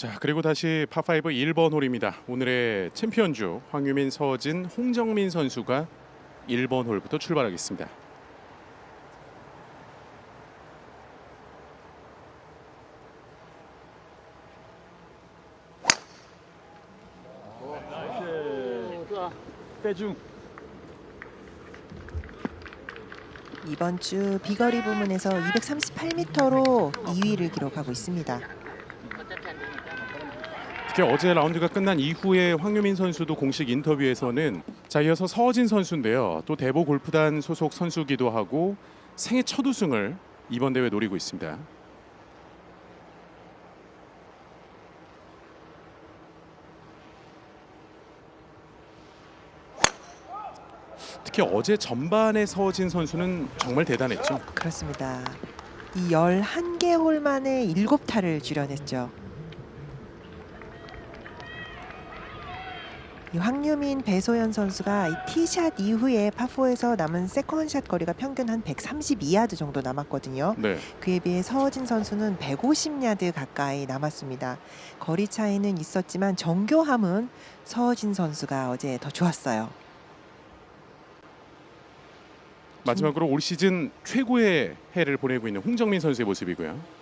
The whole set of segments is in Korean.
자 그리고 다시 파5 1번 홀입니다. 오늘의 챔피언주 황유민, 서진, 홍정민 선수가 1번 홀부터 출발하겠습니다. 빼중. 이번 주 비거리 부문에서 238m로 2위를 기록하고 있습니다. 특히 어제 라운드가 끝난 이후에 황유민 선수도 공식 인터뷰에서는 자 이어서 서진 선수인데요. 또 대보 골프단 소속 선수기도 하고 생애 첫 우승을 이번 대회 노리고 있습니다. 특히 어제 전반에 서진 선수는 정말 대단했죠. 그렇습니다. 이 11개 홀 만에 7타를 줄여냈죠. 이 황유민, 배소연 선수가 이 티샷 이후에 파4에서 남은 세컨샷 거리가 평균 한 132야드 정도 남았거든요. 네. 그에 비해 서진 선수는 150야드 가까이 남았습니다. 거리 차이는 있었지만 정교함은 서진 선수가 어제 더 좋았어요. 마지막으로 올 시즌 최고의 해를 보내고 있는 홍정민 선수의 모습이고요.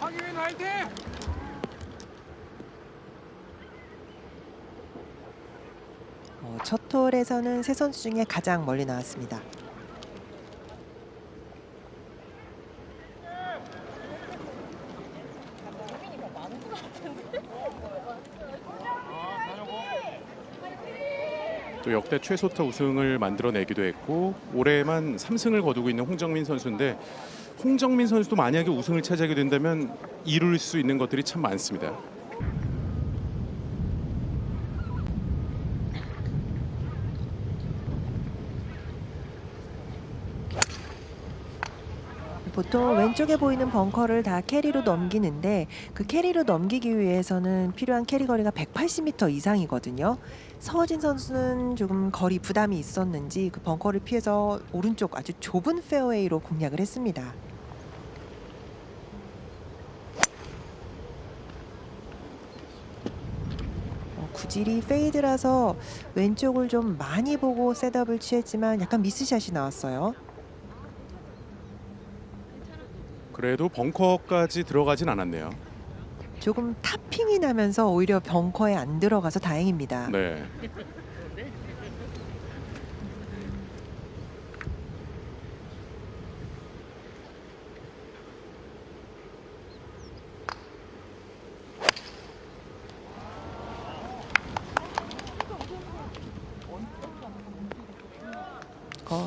황유민 화이팅! 어, 첫 홀에서는 세 선수 중에 가장 멀리 나왔습니다. 또 역대 최소타 우승을 만들어내기도 했고 올해만 3승을 거두고 있는 홍정민 선수인데 홍정민 선수도 만약에 우승을 차지하게 된다면 이룰 수 있는 것들이 참 많습니다. 보통 왼쪽에 보이는 벙커를 다 캐리로 넘기는데 그 캐리로 넘기기 위해서는 필요한 캐리 거리가 180m 이상이거든요. 서진 선수는 조금 거리 부담이 있었는지 그 벙커를 피해서 오른쪽 아주 좁은 페어웨이로 공략을 했습니다. 어, 구질이 페이드라서 왼쪽을 좀 많이 보고 셋업을 취했지만 약간 미스샷이 나왔어요. 그래도 벙커까지 들어가진 않았네요. 조금 타핑이 나면서 오히려 벙커에 안 들어가서 다행입니다. 네.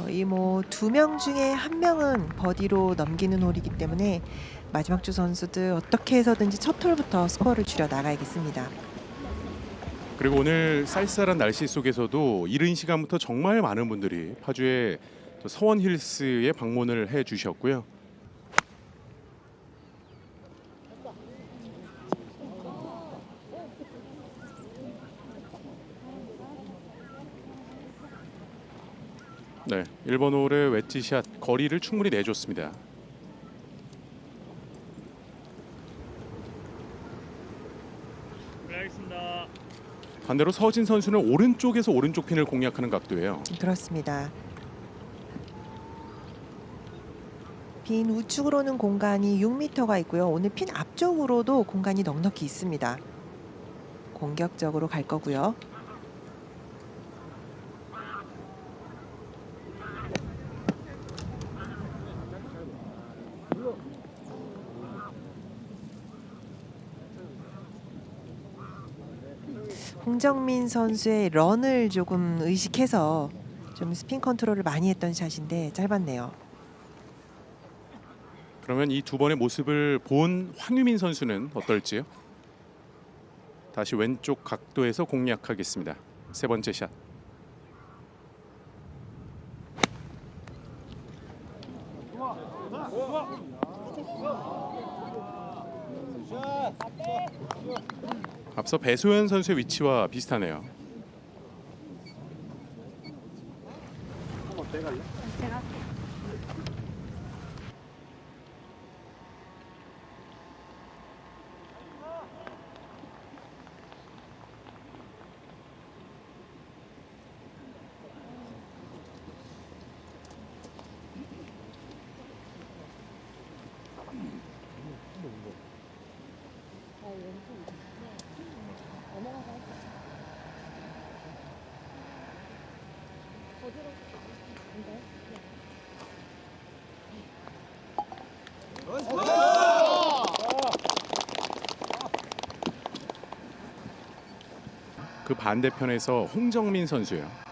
거의 뭐두 명 중에 한 명은 버디로 넘기는 홀이기 때문에 마지막 주 선수들 어떻게 해서든지 첫 홀부터 스코어를 줄여 나가야겠습니다. 그리고 오늘 쌀쌀한 날씨 속에서도 이른 시간부터 정말 많은 분들이 파주의 또 서원 힐스에 방문을 해 주셨고요. 네, 1번 홀의 웨지샷 거리를 충분히 내줬습니다. 네, 알겠습니다. 반대로 서진 선수는 오른쪽에서 오른쪽 핀을 공략하는 각도예요. 그렇습니다. 핀 우측으로는 공간이 6m가 있고요. 오늘 핀 앞쪽으로도 공간이 넉넉히 있습니다. 공격적으로 갈 거고요. 홍정민 선수의 런을 조금 의식해서 좀 스핀 컨트롤을 많이 했던 샷인데 짧았네요. 그러면 이 두 번의 모습을 본 황유민 선수는 어떨지요? 다시 왼쪽 각도에서 공략하겠습니다. 세 번째 샷. 앞서 배소연 선수의 위치와 비슷하네요. 그 반대편에서 홍정민 선수예요.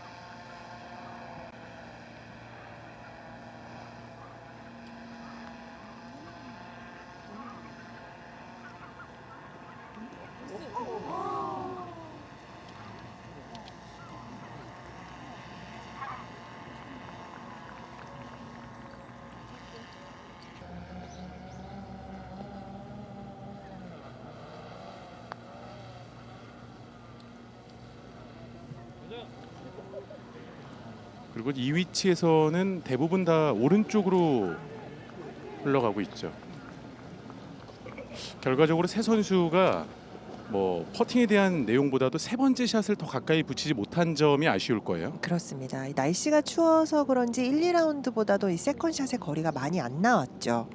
그리고 이 위치에서는 대부분 다 오른쪽으로 흘러가고 있죠. 결과적으로 세 선수가 뭐 퍼팅에 대한 내용보다도 세 번째 샷을 더 가까이 붙이지 못한 점이 아쉬울 거예요. 그렇습니다. 이 날씨가 추워서 그런지 1, 2라운드보다도 이 세컨샷의 거리가 많이 안 나왔죠.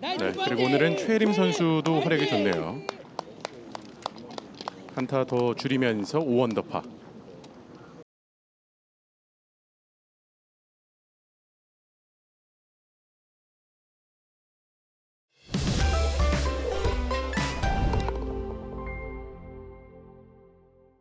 네, 그리고 오늘은 최혜림 선수도 활약이 좋네요. 한타 더 줄이면서 5언더파.